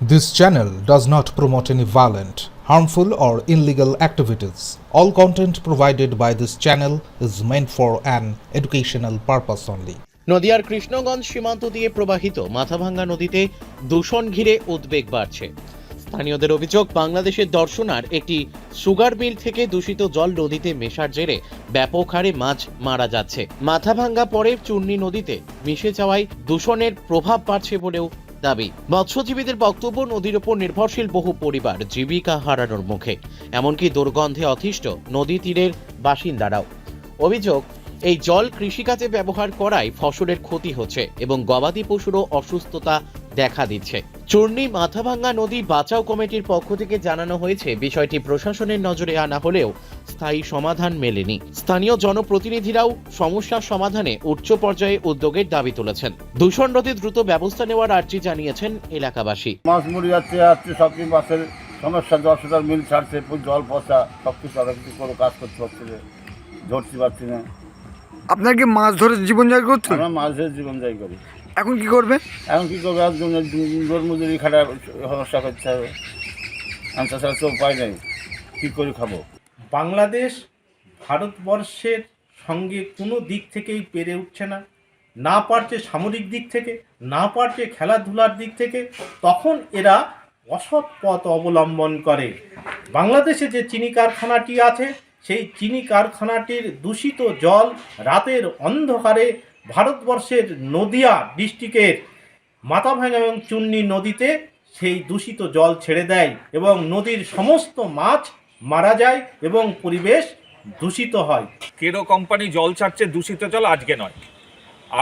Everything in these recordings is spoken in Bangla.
This channel does not promote any violent, harmful, or illegal activities. All content provided by this channel is meant for an educational purpose only. নদিয়ার কৃষ্ণগঞ্জ সীমান্ত দিয়ে প্রবাহিত মাথাভাঙ্গা নদীতে দূষণ ঘিরে উদ্বেগ বাড়ছে স্থানীয়দের অভিযোগ বাংলাদেশের দর্শনার একটি সুগার মিল থেকে দূষিত জল নদীতে মেশার জেরে ব্যাপক হারে মাছ মারা যাচ্ছে মাথাভাঙ্গা পরে চূর্ণী নদীতে মিশে যাওয়ায় দূষণের প্রভাব বাড়ছে বলেও দাবি, মৎস্যজীবীদের বক্তব্য নদীর ওপর নির্ভরশীল বহু পরিবার জীবিকা হারানোর মুখে। এমনকি দুর্গন্ধে অতিষ্ঠ নদী তীরের বাসিন্দারাও। অভিযোগ, এই জল কৃষিকাজে ব্যবহার করায় ফসলের ক্ষতি হচ্ছে এবং গবাদি পশুরও অসুস্থতা দেখা দিচ্ছে। চূর্ণী মাথাভাঙ্গা নদী বাঁচাও কমিটির পক্ষ থেকে জানানো হয়েছে বিষয়টি প্রশাসনের নজরে আনা হলেও স্থায়ী সমাধান মেলেনি। স্থানীয় জনপ্রতিনিধিরাও সমস্যার সমাধানে উচ্চ পর্যায়ে উদ্যোগের দাবি তুলেছেন। দূষণ রোধে দ্রুত ব্যবস্থা নেওয়ার আর্জি জানিয়েছেন এলাকাবাসী। মাছ মরে যাচ্ছে যাচ্ছে সব দিন মাছের সমস্যা দশ হাজার মিল ছাড়ছে জল পচা সব কিছু আমরা কিছু কোনো কাজ করতে পারছি না ধরতে পারছি না। আপনার কি মাছ ধরে জীবন যাপন করছেন? আমরা মাছের জীবন যাই করি। এখন কি করবে? এখন কী করবে? একজন জোর মজুরি খাটা সমস্যা করতে হবে আমি তাছাড়া তো উপায় নেই। কী করে খাব? বাংলাদেশ ভারতবর্ষের সঙ্গে কোনো দিক থেকেই পেরে উঠছে না। না পারছে সামরিক দিক থেকে না পারছে খেলাধুলার দিক থেকে তখন এরা অসৎ পথ অবলম্বন করে। বাংলাদেশে যে চিনি কারখানাটি আছে সেই চিনি কারখানাটির দূষিত জল রাতের অন্ধকারে ভারতবর্ষের নদিয়া ডিস্ট্রিক্টের মাথাভাঙা এবং চুন্নি নদীতে সেই দূষিত জল ছেড়ে দেয় এবং নদীর সমস্ত মাছ মারা যায় এবং পরিবেশ দূষিত হয়। কেরো কোম্পানি জল ছাড়ছে দূষিত জল আজকে নয়।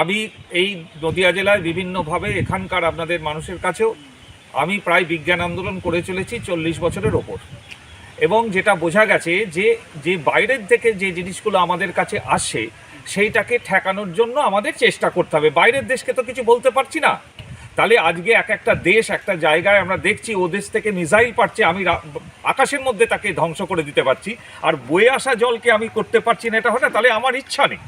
আমি এই নদিয়া জেলায় বিভিন্নভাবে এখানকার আপনাদের মানুষের কাছেও আমি প্রায় বিজ্ঞান আন্দোলন করে চলেছি চল্লিশ বছরের ওপর। এবং যেটা বোঝা গেছে যে যে বাইরের থেকে যে জিনিসগুলো আমাদের কাছে আসে, সেইটাকে ঠেকানোর জন্য আমাদের চেষ্টা করতে হবে। বাইরের দেশকে তো কিছু বলতে পারছি না। তাহলে আজকে এক একটা দেশ একটা জায়গায় আমরা দেখছি, ও দেশ থেকে মিসাইল পাচ্ছে আমি আকাশের মধ্যে তাকে ধ্বংস করে দিতে পারছি, আর বয়ে আসা জলকে আমি করতে পারছি না, এটা হলে তাহলে আমার ইচ্ছা নেই।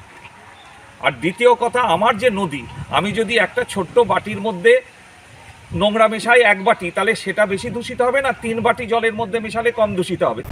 আর দ্বিতীয় কথা, আমার যে নদী, আমি যদি একটা ছোট্ট বাটির মধ্যে নোংরা মেশাই এক বাটি, তাহলে সেটা বেশি দূষিত হবে না? তিন বাটি জলের মধ্যে মেশালে কম দূষিত হবে।